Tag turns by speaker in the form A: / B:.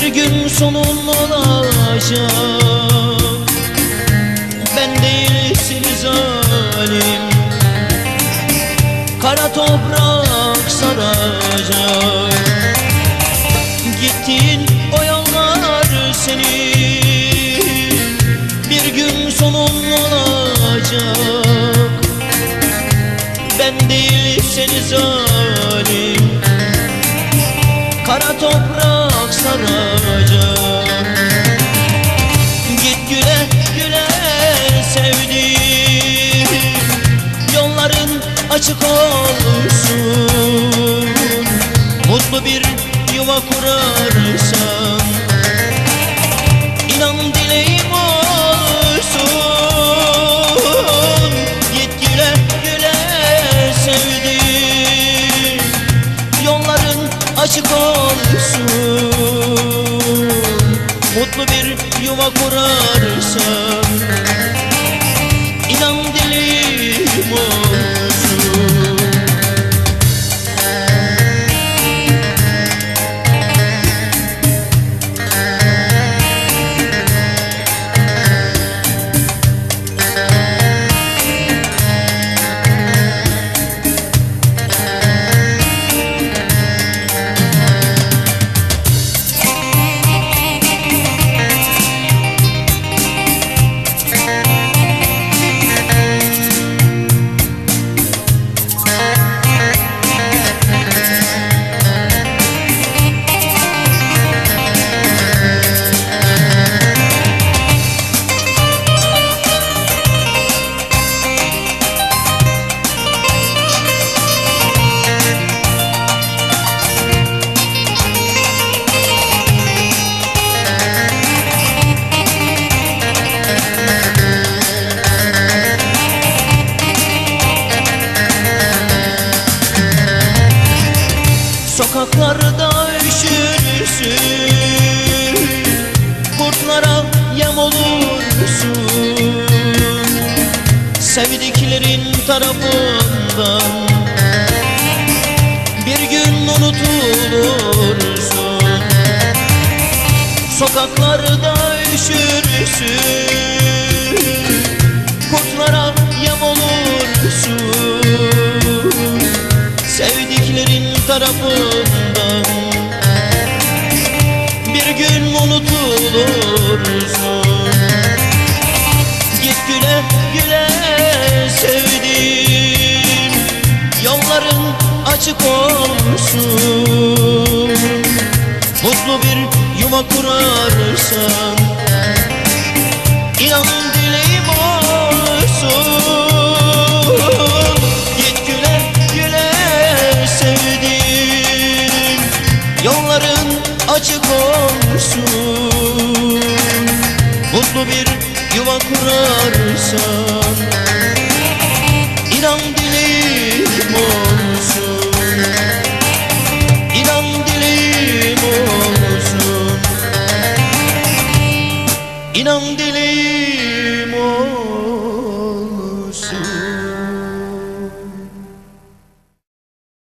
A: gün sonun olacak Ben değilsin zalim. Kara toprak saracak. Gittiğin o yollar senin Bir gün sonun olacak Ben değil seni zalim. Kara toprak Git güle güle sevdiğim Yolların açık olsun. Mutlu bir yuva kurarsan İnan dileğim Mutlu bir yuva kurarsan İnan dileğim olsun Sokaklarda üşürsün Kurtlara yem olursun. Sevdiklerin tarafından Bir gün unutulursun. Sokaklarda üşürsün Kurtlara yem olursun tarafından Bir gün unutulursun. Git güle güle sevdim Yolların açık olsun. Mutlu bir yuva kurarsan açık olsun. Mutlu bir yuva kurarsan İnan dileğim olsun. İnan dileğim olsun. İnan